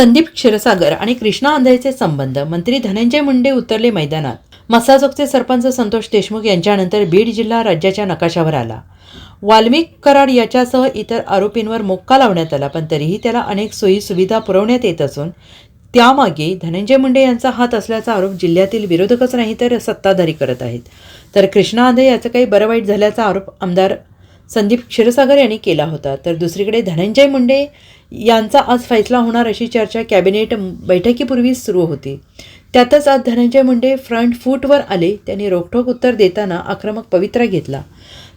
संदीप क्षीरसागर आणि कृष्णा आंधळेचे संबंध मंत्री धनंजय मुंडे उतरले मैदानात. मसाजोगचे सरपंच संतोष देशमुख यांच्यानंतर बीड जिल्हा राज्याच्या नकाशावर आला. वाल्मिक कराड याच्यासह इतर आरोपींवर मोक्का लावण्यात आला पण तरीही त्याला अनेक सोयी सुविधा पुरवण्यात येत असून त्यामागे धनंजय मुंडे यांचा हात असल्याचा आरोप जिल्ह्यातील विरोधकच नाही तर सत्ताधारी करत आहेत. तर कृष्णा आंधळे याचं काही बरं वाईट झाल्याचा आरोप आमदार संदीप क्षीरसागर यांनी केला होता. तर दुसरीकडे धनंजय मुंडे यांचा आज फैसला होणार अशी चर्चा कॅबिनेट बैठकीपूर्वी सुरू होती. त्यातच आज धनंजय मुंडे फ्रंट फूटवर आले. त्यांनी रोखठोक उत्तर देताना आक्रमक पवित्रा घेतला.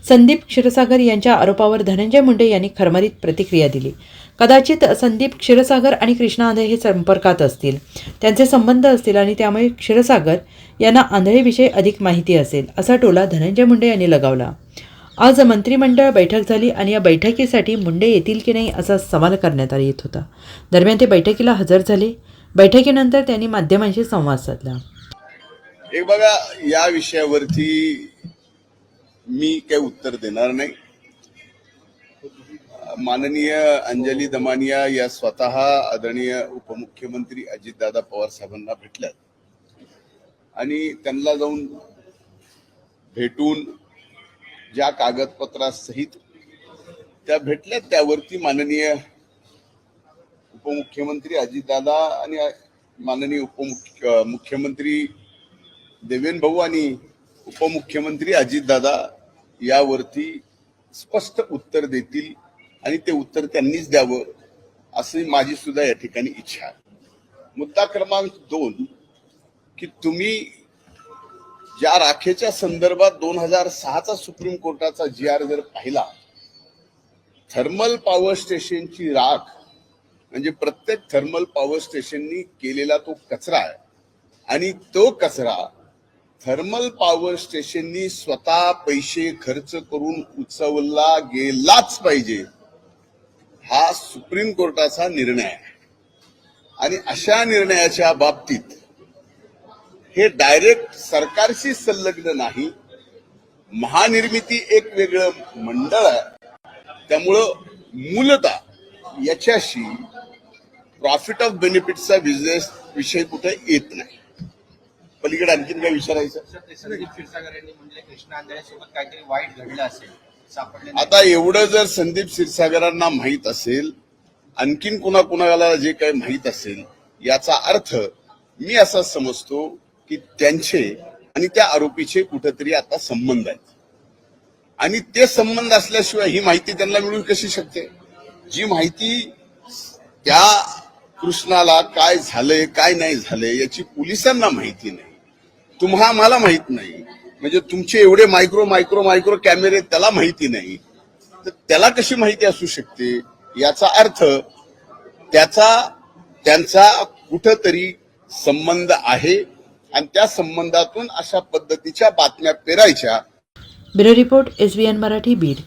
संदीप क्षीरसागर यांच्या आरोपावर धनंजय मुंडे यांनी खरमरीत प्रतिक्रिया दिली. कदाचित संदीप क्षीरसागर आणि कृष्णा आंधळे हे संपर्कात असतील. त्यांचे संबंध असतील आणि त्यामुळे क्षीरसागर यांना आंधळेविषयी अधिक माहिती असेल असा टोला धनंजय मुंडे यांनी लगावला. आज मंत्रिमंडळ बैठक झाली आणि या बैठकीसाठी मुंडे येतील की नाही असा सवाल करण्यात येत होता. दरम्यान ते बैठकीला हजर झाले. बैठकीनंतर त्यांनी माध्यमांशी संवाद साधला. एक बघा या विषयावरती मी काही उत्तर देणार नाही. माननीय अंजली दमानिया या स्वतः आदरणीय उपमुख्यमंत्री अजितदादा पवार साहेबांना भेटल्यात. आणि त्यांना जाऊन भेटून ज्या कागदपत्रासहित त्या भेटल्यात त्यावरती माननीय उपमुख्यमंत्री अजितदादा आणि माननीय उपमुख्य मुख्यमंत्री देवेंद्र भाऊ आणि उपमुख्यमंत्री अजितदादा यावरती स्पष्ट उत्तर देतील आणि ते उत्तर त्यांनीच द्यावं अशी माझी सुद्धा या ठिकाणी इच्छा आहे. मुद्दा क्रमांक दोन की तुम्ही ज्या राखेच्या संदर्भात दोन हजार सहाचा सुप्रीम कोर्टाचा जी आर जर पाहिला थर्मल पॉवर स्टेशनची राख म्हणजे प्रत्येक थर्मल पॉवर स्टेशननी केलेला तो कचरा आहे. आणि तो कचरा थर्मल पॉवर स्टेशननी स्वतः पैसे खर्च करून उचवला गेलाच पाहिजे हा सुप्रीम कोर्टाचा निर्णय आहे. आणि अशा निर्णयाच्या बाबतीत हे डायरेक्ट सरकारशी संलग्न नाही. महानिर्मिती एक वेगळं मंडळ आहे. त्यामुळं मूलतः याच्याशी प्रॉफिट ऑफ बेनिफिटचा बिझनेस विषय कुठे येत नाही. पलीकडे आणखीन काय विचारायचं. आता एवढं जर संदीप क्षीरसागरांना माहीत असेल आणखीन कुणा कुणाला जे काही माहीत असेल याचा अर्थ मी असा समजतो की त्यांचे आणि त्या आरोपीचे कुठेतरी आता संबंध आहेत. आणि ते संबंध असल्याशिवाय ही माहिती त्यांना मिळू कशी शकते? जी माहिती त्या कृष्णाला काय झालंय काय नाही झालंय याची पोलिसांना माहिती नाही. तुम्हा मला माहीत नाही. म्हणजे तुमचे एवढे मायक्रो मायक्रो मायक्रो कॅमेरे त्याला माहिती नाही. तर त्याला कशी माहिती असू शकते? याचा अर्थ त्याचा त्यांचा कुठंतरी संबंध आहे आणि त्या संबंधातून अशा पद्धतीच्या बातम्या पेरायच्या. Bureau report S B N Marathi Beed.